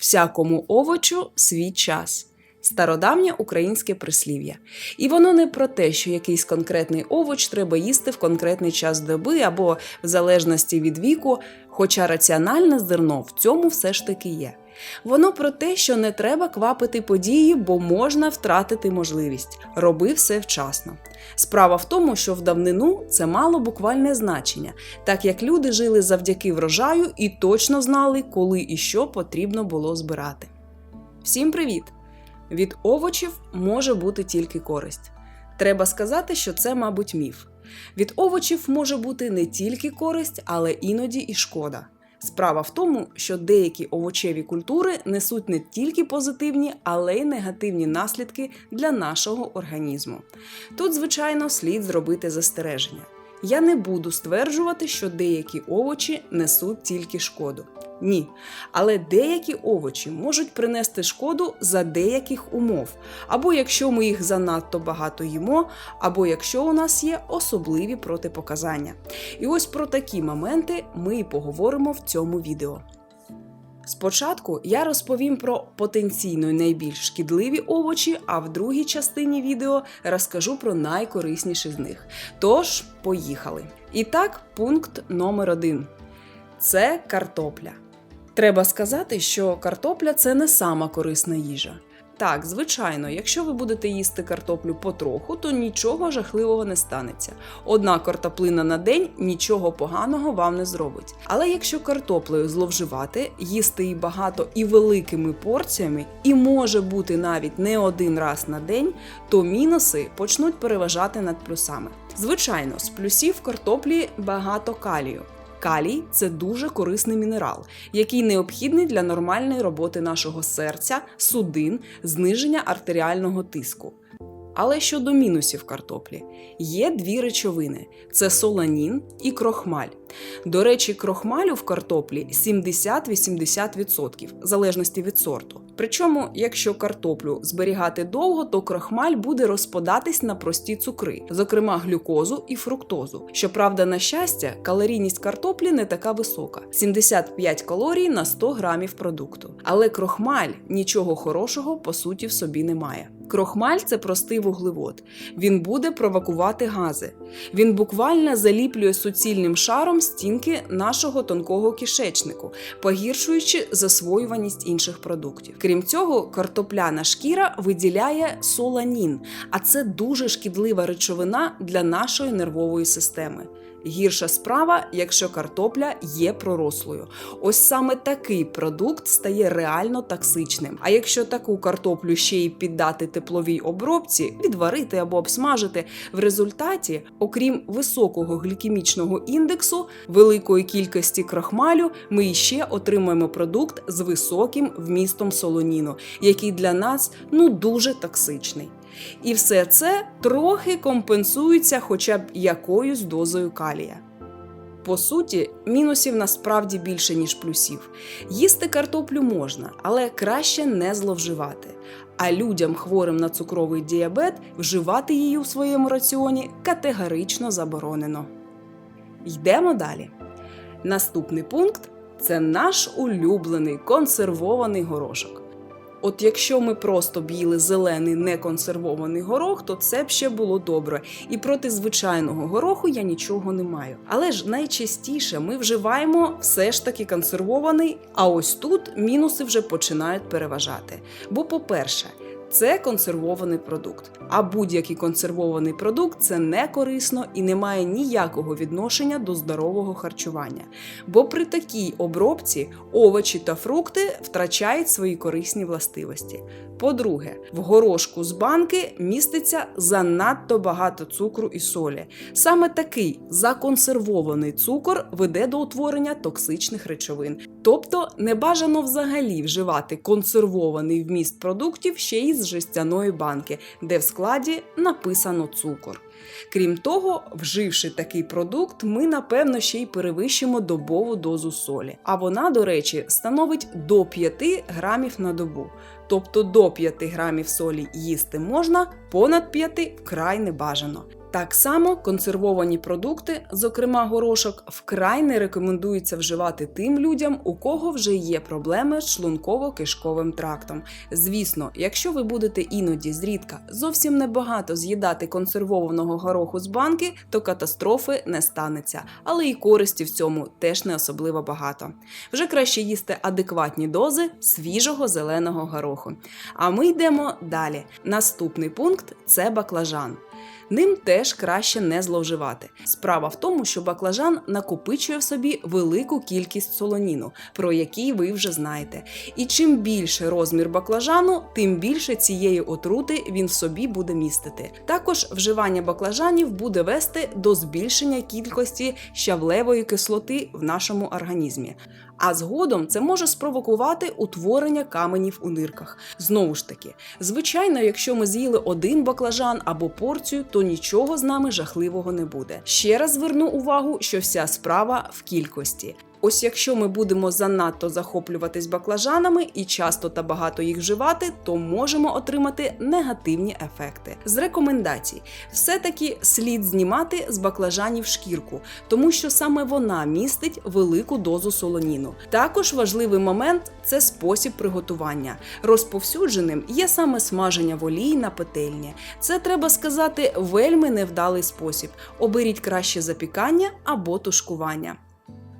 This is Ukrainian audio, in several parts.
всякому овочу свій час. Стародавнє українське прислів'я. І воно не про те, що якийсь конкретний овоч треба їсти в конкретний час доби або в залежності від віку, хоча раціональне зерно в цьому все ж таки є. Воно про те, що не треба квапити події, бо можна втратити можливість. Роби все вчасно. Справа в тому, що в давнину це мало буквальне значення, так як люди жили завдяки врожаю і точно знали, коли і що потрібно було збирати. Всім привіт! Від овочів може бути тільки користь. Треба сказати, що це, мабуть, міф. Від овочів може бути не тільки користь, але іноді і шкода. Справа в тому, що деякі овочеві культури несуть не тільки позитивні, але й негативні наслідки для нашого організму. Тут, звичайно, слід зробити застереження. Я не буду стверджувати, що деякі овочі несуть тільки шкоду. Ні. Але деякі овочі можуть принести шкоду за деяких умов, або якщо ми їх занадто багато їмо, або якщо у нас є особливі протипоказання. І ось про такі моменти ми і поговоримо в цьому відео. Спочатку я розповім про потенційно найбільш шкідливі овочі, а в другій частині відео розкажу про найкорисніші з них. Тож, поїхали. І так, пункт номер один це картопля. Треба сказати, що картопля це не сама корисна їжа. Так, звичайно, якщо ви будете їсти картоплю потроху, то нічого жахливого не станеться. Одна картоплина на день нічого поганого вам не зробить. Але якщо картоплею зловживати, їсти її багато і великими порціями, і може бути навіть не один раз на день, то мінуси почнуть переважати над плюсами. Звичайно, з плюсів картоплі багато калію. Калій це дуже корисний мінерал, який необхідний для нормальної роботи нашого серця, судин, зниження артеріального тиску. Але щодо мінусів картоплі, є дві речовини: це соланін і крохмаль. До речі, крохмалю в картоплі 70-80%, в залежності від сорту. Причому, якщо картоплю зберігати довго, то крохмаль буде розпадатись на прості цукри, зокрема глюкозу і фруктозу. Щоправда, на щастя, калорійність картоплі не така висока 75 калорій на 100 грамів продукту. Але крохмаль нічого хорошого по суті в собі не має. Крохмаль це простий вуглевод. Він буде провокувати гази. Він буквально заліплює суцільним шаром стінки нашого тонкого кишечнику, погіршуючи засвоюваність інших продуктів. Крім цього, картопляна шкіра виділяє соланін, а це дуже шкідлива речовина для нашої нервової системи. Гірша справа, якщо картопля є пророслою. Ось саме такий продукт стає реально токсичним. А якщо таку картоплю ще й піддати тепловій обробці, відварити або обсмажити, в результаті, окрім високого глікемічного індексу, великої кількості крахмалю, ми ще отримуємо продукт з високим вмістом солоніну, який для нас ну дуже токсичний. І все це трохи компенсується хоча б якоюсь дозою калія. По суті, мінусів насправді більше, ніж плюсів. Їсти картоплю можна, але краще не зловживати. А людям, хворим на цукровий діабет, вживати її у своєму раціоні категорично заборонено. Йдемо далі. Наступний пункт це наш улюблений консервований горошок. От якщо ми просто б їли зелений неконсервований горох, то це б ще було добре. І проти звичайного гороху я нічого не маю. Але ж найчастіше ми вживаємо все ж таки консервований, а ось тут мінуси вже починають переважати. Бо, по-перше, це консервований продукт. А будь-який консервований продукт це не корисно і не має ніякого відношення до здорового харчування. Бо при такій обробці овочі та фрукти втрачають свої корисні властивості. По-друге, в горошку з банки міститься занадто багато цукру і солі. Саме такий законсервований цукор веде до утворення токсичних речовин. Тобто не бажано взагалі вживати консервований вміст продуктів ще й з жестяної банки, де в складі написано цукор. Крім того, вживши такий продукт, ми напевно ще й перевищимо добову дозу солі. А вона, до речі, становить до 5 грамів на добу. Тобто до 5 грамів солі їсти можна, понад 5 вкрай не бажано. Так само консервовані продукти, зокрема горошок, вкрай не рекомендується вживати тим людям, у кого вже є проблеми з шлунково-кишковим трактом. Звісно, якщо ви будете іноді зрідка зовсім небагато з'їдати консервованого гороху з банки, то катастрофи не станеться, але і користі в цьому теж не особливо багато. Вже краще їсти адекватні дози свіжого зеленого гороху. А ми йдемо далі. Наступний пункт це баклажан. Ним теж краще не зловживати. Справа в тому, що баклажан накопичує в собі велику кількість солоніну, про який ви вже знаєте. І чим більше розмір баклажану, тим більше цієї отрути він в собі буде містити. Також вживання баклажанів буде вести до збільшення кількості щавлевої кислоти в нашому організмі. А згодом це може спровокувати утворення каменів у нирках. Знову ж таки, звичайно, якщо ми з'їли один баклажан або порцію, то нічого з нами жахливого не буде. Ще раз зверну увагу, що вся справа в кількості. Ось якщо ми будемо занадто захоплюватись баклажанами і часто та багато їх вживати, то можемо отримати негативні ефекти. З рекомендацій, все-таки слід знімати з баклажанів шкірку, тому що саме вона містить велику дозу солоніну. Також важливий момент це спосіб приготування. Розповсюдженим є саме смаження в олії на петельні. Це треба сказати вельми невдалий спосіб. Оберіть краще запікання або тушкування.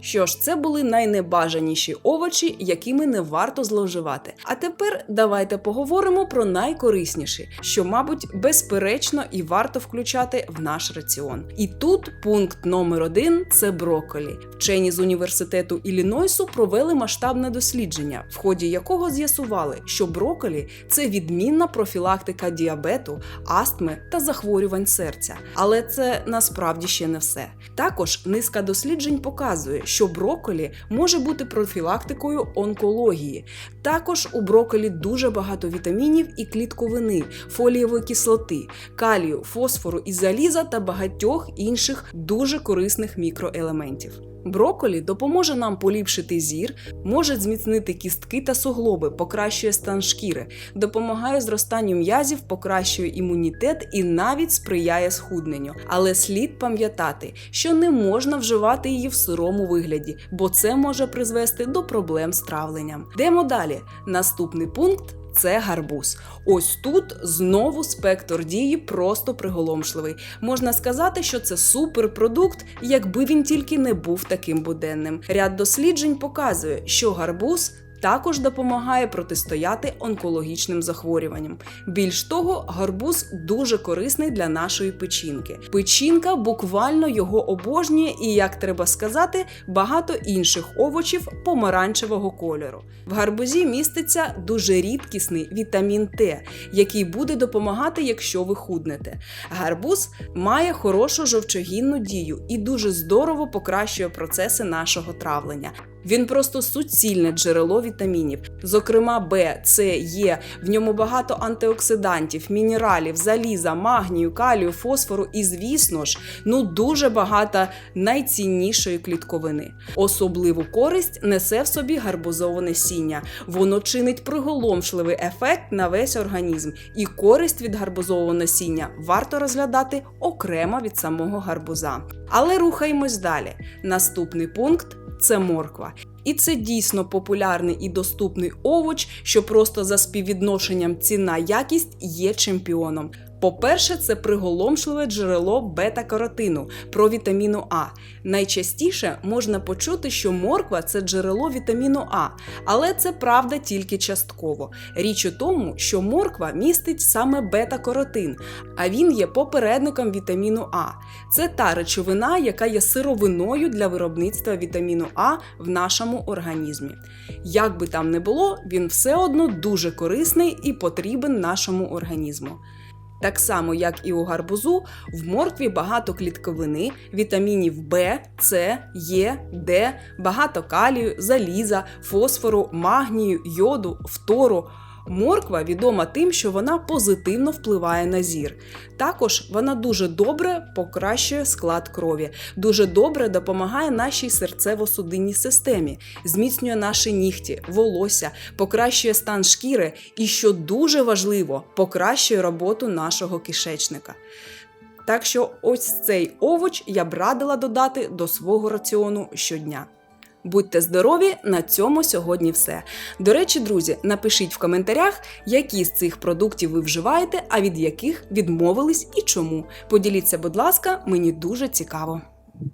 Що ж, це були найнебажаніші овочі, якими не варто зловживати. А тепер давайте поговоримо про найкорисніші, що, мабуть, безперечно і варто включати в наш раціон. І тут пункт номер один це брокколі. Вчені з університету Іллінойсу провели масштабне дослідження, в ході якого з'ясували, що брокколі – це відмінна профілактика діабету, астми та захворювань серця. Але це насправді ще не все. Також низка досліджень показує, що брокколі може бути профілактикою онкології. Також у броколі дуже багато вітамінів і клітковини, фолієвої кислоти, калію, фосфору і заліза та багатьох інших дуже корисних мікроелементів. Брокколі допоможе нам поліпшити зір, може зміцнити кістки та суглоби, покращує стан шкіри, допомагає зростанню м'язів, покращує імунітет і навіть сприяє схудненню. Але слід пам'ятати, що не можна вживати її в сирому вигляді, бо це може призвести до проблем з травленням. Йдемо далі. Наступний пункт. Це гарбуз. Ось тут знову спектр дії просто приголомшливий. Можна сказати, що це суперпродукт, якби він тільки не був таким буденним. Ряд досліджень показує, що гарбуз. Також допомагає протистояти онкологічним захворюванням. Більш того, гарбуз дуже корисний для нашої печінки. Печінка буквально його обожнює, і, як треба сказати, багато інших овочів помаранчевого кольору. В гарбузі міститься дуже рідкісний вітамін Т, який буде допомагати, якщо ви худнете. Гарбуз має хорошу жовчогінну дію і дуже здорово покращує процеси нашого травлення. Він просто суцільне джерело вітамінів, зокрема Б, С, Є. В ньому багато антиоксидантів, мінералів, заліза, магнію, калію, фосфору і, звісно ж, ну дуже багато найціннішої клітковини. Особливу користь несе в собі гарбузове насіння. Воно чинить приголомшливий ефект на весь організм, і користь від гарбузового насіння варто розглядати окремо від самого гарбуза. Але рухаємось далі. Наступний пункт це морква. І це дійсно популярний і доступний овоч, що просто за співвідношенням ціна-якість є чемпіоном. По-перше, це приголомшливе джерело бета-каротину про вітаміну А. Найчастіше можна почути, що морква це джерело вітаміну А, але це правда тільки частково. Річ у тому, що морква містить саме бета-каротин, а він є попередником вітаміну А. Це та речовина, яка є сировиною для виробництва вітаміну А в нашому організмі. Як би там не було, він все одно дуже корисний і потрібен нашому організму. Так само, як і у гарбузу, в моркві багато клітковини, вітамінів В, С, Е, Д, багато калію, заліза, фосфору, магнію, йоду, фтору. Морква відома тим, що вона позитивно впливає на зір. Також вона дуже добре покращує склад крові, дуже добре допомагає нашій серцево-судинній системі, зміцнює наші нігті, волосся, покращує стан шкіри і, що дуже важливо, покращує роботу нашого кишечника. Так що ось цей овоч я б радила додати до свого раціону щодня. Будьте здорові! На цьому сьогодні все. До речі, друзі, напишіть в коментарях, які з цих продуктів ви вживаєте, а від яких відмовились і чому. Поділіться, будь ласка, мені дуже цікаво.